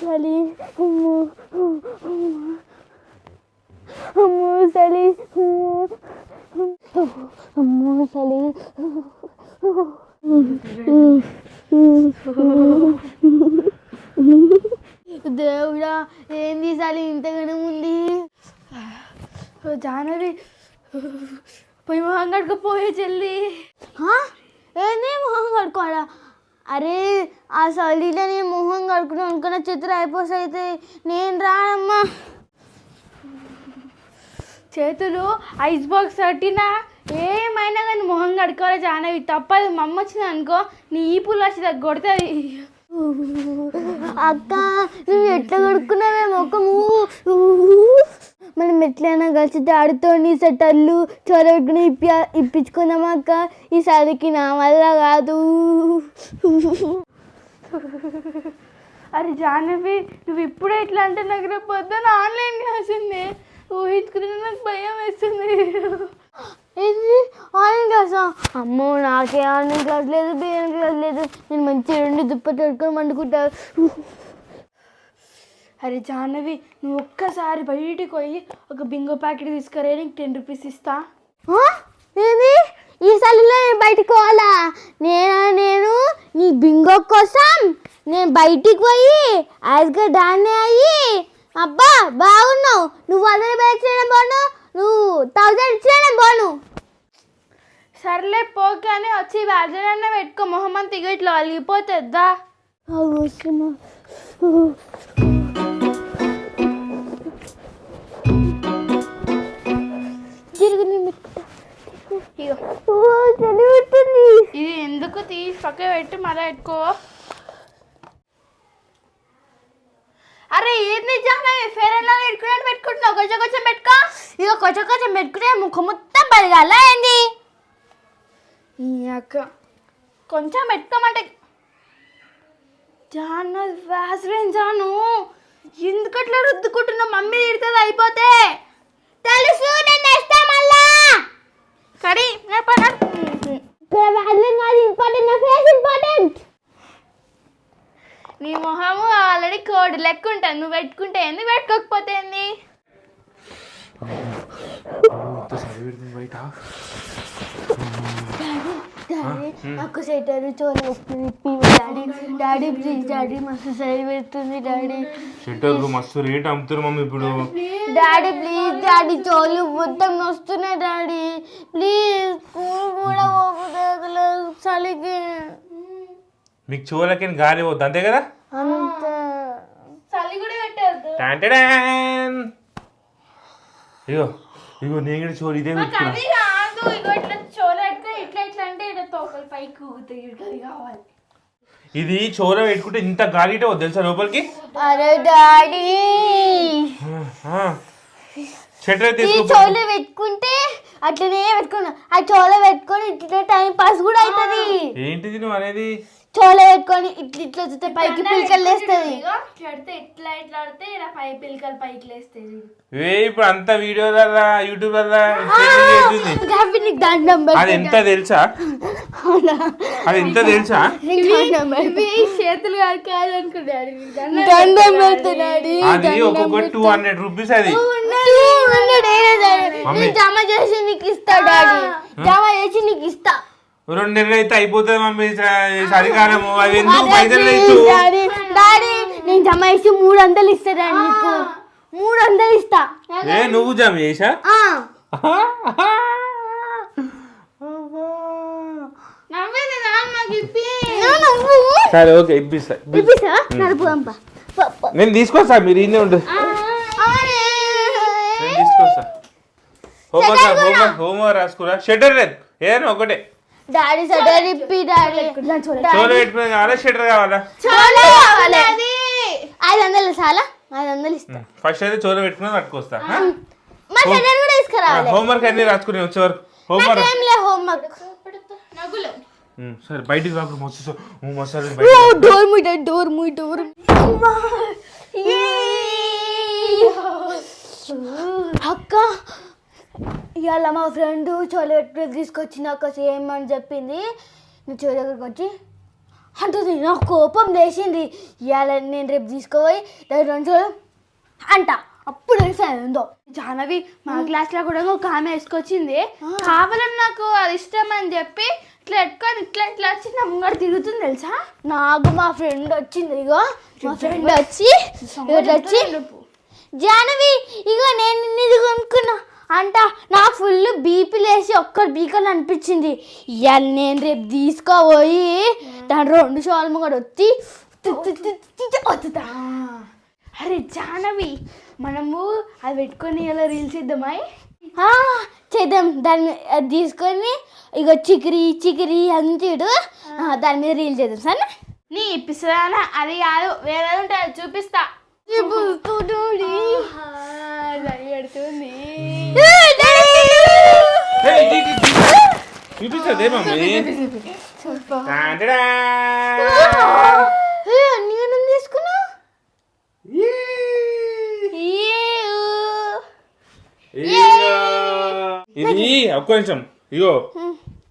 చలి అమ్మో అమ్మో చలి అమ్మో చలి దేవుడా ఏంది చలి ఇంతగానే ఉంది? జానవి పోయి మొహం కడుకోపోయే చెల్లి. ఏంది మొహం కడుకోవాలా అరే ఆ చలిలో నేను మొహం కడుకుని అనుకున్న చిత్రం అయిపోతే అయితే నేను రానమ్మా. చేతులు ఐస్ బాక్స్ కట్టినా ఏమైనా కానీ మొహం కడుకోవాలి జానవి తప్పదు. మమ్మ వచ్చింది అనుకో నీ ఈ పుల్ల వచ్చి కొడుతుంది. అక్క నువ్వు ఎట్లా కడుక్కున్నావే ముఖము? మనం ఎట్లయినా కలిసి డాడీతో నీ సెటర్లు చొరవట్టుకుని ఇప్పి ఇప్పించుకుందాం అక్క. ఈసారికి నా వల్ల కాదు. అరే జాహ్నవి నువ్వు ఇప్పుడే ఇట్లా అంటే నాకు రేపు పొద్దున ఆన్లైన్ క్లాస్ ఉంది. ఊహించుకుని నాకు భయం వేస్తుంది. ఏంటి ఆన్లైన్ క్లాసా? అమ్మో నాకే ఆన్లైన్ క్లాస్ లేదు బియ్యం క్లాస్ లేదు. నేను మంచి రెండు దుప్పటి కట్టుకొని వండుకుంటా అరే జాహ్నవి నువ్వు ఒక్కసారి బయటికి పోయి ఒక బింగో ప్యాకెట్ తీసుకురా నీకు టెన్ రూపీస్ ఇస్తా. ఏంది? ఈ సలిలో నేను బయటికి పోవాలా? నేను నేను? నీ బింగో కోసం నేను బయటికి పోయి యాజ్గా దాన్ని అయ్యి అబ్బా బాగున్నావు. నువ్వు వందల రూపాయలు ఇచ్చిన పోను నువ్వు థౌజండ్ ఇచ్చిన పోను. సర్లే పోగానే వచ్చి వ్యాజనన్న పెట్టుకో మొహమ్మద్ తిగ ఇట్లా అలిగిపోతుందా తిరుగు నేను పెట్టుకుంటా చదివిస్తుంది ఇది ఎందుకు తీసి పక్క పెట్టి మళ్ళీ పెట్టుకో అరే ఏంది జానా ఫేర్ అండ్ లవ్లీ పెట్టుకున్నట్టు పెట్టుకుంటున్నావు. కొంచెం కొంచెం పెట్టుకో. ఇక కొంచెం కొంచెం పెట్టుకుంటే ముఖం మొత్తం పడగాల ఏంది? అక్క. కొంచెం పెట్టుకోమంటే జాను వ్యాసరేం జాను? ఎందుకట్లా రుద్దుకుంటున్నావు? మమ్మీ తిడుతుంది అయిపోతే. తెలుసు ఇంపార్టెంట్ నీ మొహము ఆల్రెడీ కోడ్ లెక్క ఉంటుంది. నువ్వు పెట్టుకుంటే ఏంది? పెట్టుకోకపోతే ఏంది? బయట నాకు సెటర్ ఇప్పి డాడీ డాడీ ప్లీజ్ డాడీ మస్తు సరి పెడుతుంది డాడీ. మస్తు రేట్ అమ్ముతారు మమ్మీ ఇప్పుడు. డాడీ ప్లీజ్ డాడీ చోలు మొత్తం వస్తున్నాయి డాడీ. ప్లీజ్ స్కూల్ కూడా పోతుంది చలికి. మీకు చెవులకి గాలి పోద్ది అంతే కదా? అంత. చలి కూడా పెట్టద్దు. టాంటడాన్. ఇగో ఇగో నేను కూడా ఇదే పెట్టుకున్నా అది కాదు ఇగో ఇట్లా చోలు పెట్టుకో ఇట్లా ఇట్లా అంటే పైకి ఊగుతాయి కావాలి. ఇది చోర పెట్టుకుంటే ఇంత గాలి వద్దు తెలుసా లోపలికి? అరే డాడీ. చోలు పెట్టుకుంటే అట్లనే పెట్టుకున్నా. ఆ చోల పెట్టుకొని ఇట్లా టైం పాస్ కూడా అవుతుంది. ఏంటిది నువ్వు అనేది? చోల పెట్టుకొని ఇట్లా ఇట్లా చూస్తే పైకి పిలికలు లేస్తుంది ఇట్లా ఇట్లా ఇట్లా ఆడితే ఇలా పై పిలకలు పైకి లేస్తాయి. ఏ ఇప్పుడు అంత వీడియోలల్లా యూట్యూబ్ అలా చేస్తుంది? హ్యాపీ నీకు దండం అది ఎంత తెలుసా? అది ఎంత తెలుసా? ఇవి చేతులు కాదు అనుకున్నాడు దండం పెడుతున్నాడు అది ఒక్కొక్క టూ హండ్రెడ్ రూపీస్ అది. జమ చేసి నీకు ఇస్తా డాడీ. జమ చేసి నీకు ఇస్తా. రెండు నెలలు అయితే అయిపోతుంది మమ్మీ. చ- చలికాలము. అవి ఎందుకు పైసలు లేదు డాడీ నేను జమ చేసి మూడు వందలు ఇస్తా డాడీ నీకు. మూడు వందలు ఇస్తా. ఏ నువ్వు జమ చేసా. సరే ఓకే ఇప్పిస్తా. నేను తీసుకొస్తా మీరు ఇన్నే ఉంటుంది. నేను తీసుకొస్తా. హోంవర్క్ రా- హోంవర్క్ హోంవర్క్ రాసుకురా. షెటర్ లేదు. ఏదైనా ఒకటే. డాడీ సడర్ ఇప్పి డాడీ చోలో పెట్టుకుని కావాలా షెటర్ కావాలా? చాలా కావాలి? ఐదు వందలు చాలా ఐదు వందలు ఇస్తా. ఫస్ట్ అయితే చోలో పెట్టుకుని పట్టుకొస్తా మా సడర్ కూడా తీసుకురావాలి. హోంవర్క్ అన్ని రాసుకుని వచ్చే వరకు. హోంవర్క్ నాకేం లే హోంవర్క్ నగులు. సరే బయటికి రాకు మస్తు మసాలా బయట డోర్ ముయ్ డోర్ ముయ్ డోర్ అక్క. ఇవాళ మా ఫ్రెండ్ చోల పెట్టుకుని తీసుకొచ్చి నాకు సేమ్ అని చెప్పింది. నువ్వు చోల దగ్గరకు వచ్చి అంటుంది నాకు కోపం లేచింది. ఇవాళ నేను రేపు తీసుకుపోయి దాని రెండు అంట. అప్పుడు తెలిసాను ఏందో. జానవి మా క్లాస్లో కూడా ఒక ఆమె వేసుకొచ్చింది. కావాలని నాకు అది ఇష్టం అని చెప్పి ఇట్లా ఎట్టుకొని ఇట్లా ఇట్లా వచ్చి నా ముంగడు తిరుగుతుంది తెలుసా? నాకు మా ఫ్రెండ్ వచ్చింది ఇగో. మా ఫ్రెండ్ వచ్చి వచ్చి జానవి ఇగో నేను ఇది కొనుక్కున్నా. అంట నాకు ఫుల్ బీపీ లేసి ఒక్కటి బీకని అనిపించింది. ఇవాళ నేను రేపు తీసుకోపోయి దాని రెండు షాల్ ముంగడు వచ్చి వస్తుందా అరే జానవి మనము అది పెట్టుకొని ఇలా రీల్స్ ఇద్దామా ఆ, చేద్దాం. దాన్ని అది తీసుకొని ఇగో చికిరి చికిరి అంతేడు దాని మీద రీల్ చేద్దాం. సరే నీ ఇప్పిస్తానా అది కాదు వేరే ఉంటుంది చూపిస్తా. పెడుతుంది. చూపిస్తుంది మమ్మీ టాంటడా. నేను తీసుకున్నా ఇది ఒక్క నిమిషం ఇగో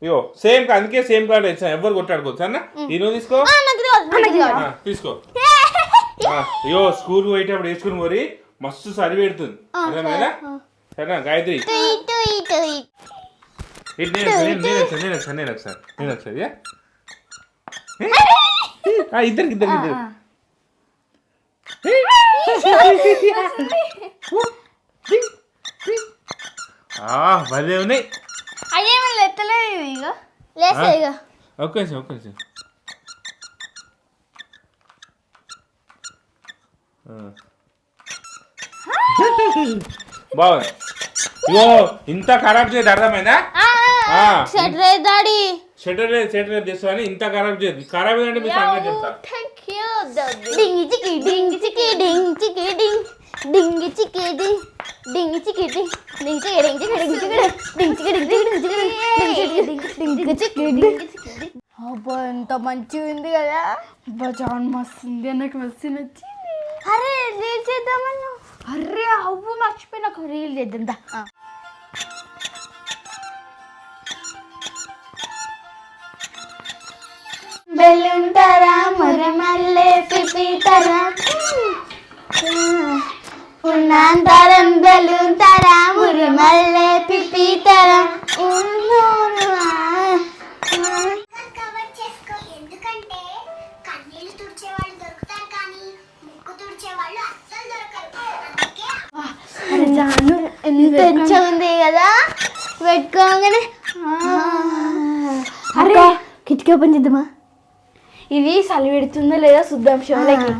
ఇగో సేమ్ అందుకే సేమ్ కార్డ్ ఇచ్చాను ఎవరు కొట్టాడుకోవచ్చు అన్న ఈ నువ్వు తీసుకో తీసుకో ఇగో స్కూల్ పోయేటప్పుడు వేసుకుని పోరి మస్తు సరి పెడుతుంది అర్థమైందా సరేనా గాయత్రి టుయ్, టుయ్, టుయ్. ఇటు నేను నేను నేను ఒకసారి నేను ఒకసారి నేను ఒకసారి నేను ఒకసారి ఏ? ఆ, ఇద్దరికి ఇద్దరికి ఇద్దరు భలే ఉన్నాయి అయ్యేమో ఎత్తలేదు ఇది ఇక లేస్తా ఆ. ఇక ఒక్క నిమిషం ఒక్క నిమిషం ఆ. ఇగో ఇంత ఖరాబ్ చేయదు అర్థమైందా దాడి షటర్ లేదు షటర్ లేదు తెస్తా అని ఇంత ఖరాబ్ చేయదు ఖరాబ్ ఏంటంటే మీ సంగతి చెప్తా డింగి చికి డింగి చికి డింగ్ చికి డింగ్ డింగి చికి డింగ్ డింగి చికి డింగ్ డింగ్ చికి డింగ్ చికి డింగ్ చికి డింగ్ చికి డింగ్ చికి డింగ్ చికి డింగ్ చికి డింగ్ డింగ్ చికి డింగ్ అబ్బా ఎంత మంచిగా ఉంది కదా బజాన్ మస్తుంది నాకు మస్తు నచ్చింది అరే రీల్ చేద్దామన్నా అరే అవ్వు మర్చిపోయిన ఒక రీల్ చేద్దాం దా. బెల్లుంటారా మురమల్లే పిపితారా? ఉన్నాంతరం బెల్లుంటారా జాను ఎంత ఉంది కదా పెట్టుకోగానే అరే కిటికీ ఓపెన్ చేద్దామా ఇది చలి పెడుతుందో లేదో చూద్దాం షోలకి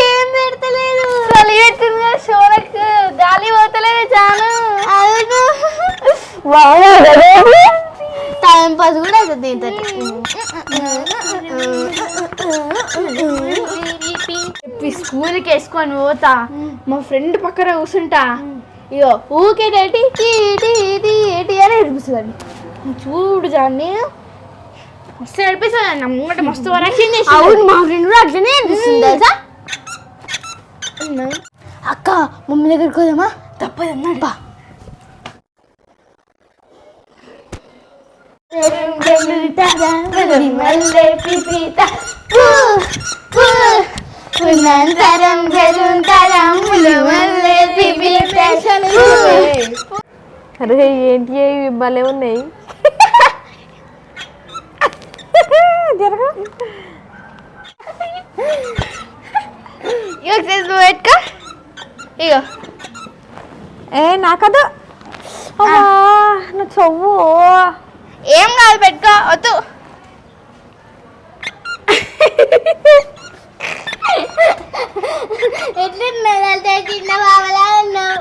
ఏం పెడతలేదు చలి పెడుతుంది కదా షోలకు గాలి పోతలేదు జాను అవును టైం పాస్ కూడా అవుతుంది స్కూల్కి వేసుకొని పోతా మా ఫ్రెండ్ పక్కన కూర్చుంటా ఇగో ఊకేటేటి ఏటి ఏటి ఏటి అని ఏడిపిస్తుంది చూడు జాన్ని. మస్తు నడిపిస్తుంది నా ముంగట మస్తు వరక్షణ చేసి అవును మా ఫ్రెండ్ కూడా అట్లనే తెలుసా? అక్క మమ్మీ దగ్గరికి పోదామా? తప్పదన్నాడు బా అరే ఏంటి ఇవి భలే ఉన్నాయి? చేసి పెట్టుకో. ఇగో. ఏ నాకదు అమ్మా, నా చొవ్వు. ఏం కాదు పెట్టుకో వద్దు. ఎట్లున్నదంటే చిన్న బాబలా ఉన్నావు?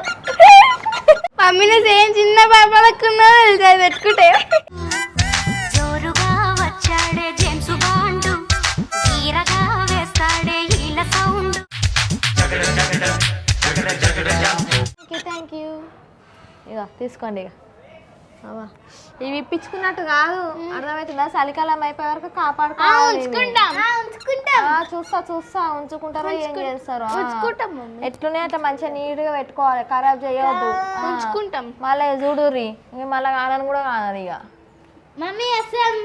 చిన్న అది పెట్టుకుంటే? జోరుగా వచ్చాడే జేమ్స్ బాండు. ఈరగా వేస్తాడే ఈల సౌండ్. థ్యాంక్ యూ ఇక తీసుకోండి ఇక అవ్వా. ఇవి ఇప్పించుకున్నట్టు కాదు అర్థమవుతుందా చలికాలం అయిపోయే వరకు కాపాడుకోవాలి ఆ, చూస్తా చూస్తా ఉంచుకుంటారో ఏం చేస్తారో ఆ. ఉంచుకుంటాం మమ్మీ ఎట్లునే అట్లా మంచిగా నీట్గా పెట్టుకోవాలి ఖరాబ్ చేయొద్దు. ఉంచుకుంటాం మళ్ళీ చూడుర్రి ఇంక మళ్ళీ కానని కూడా కానని ఇక మమ్మీ అసలు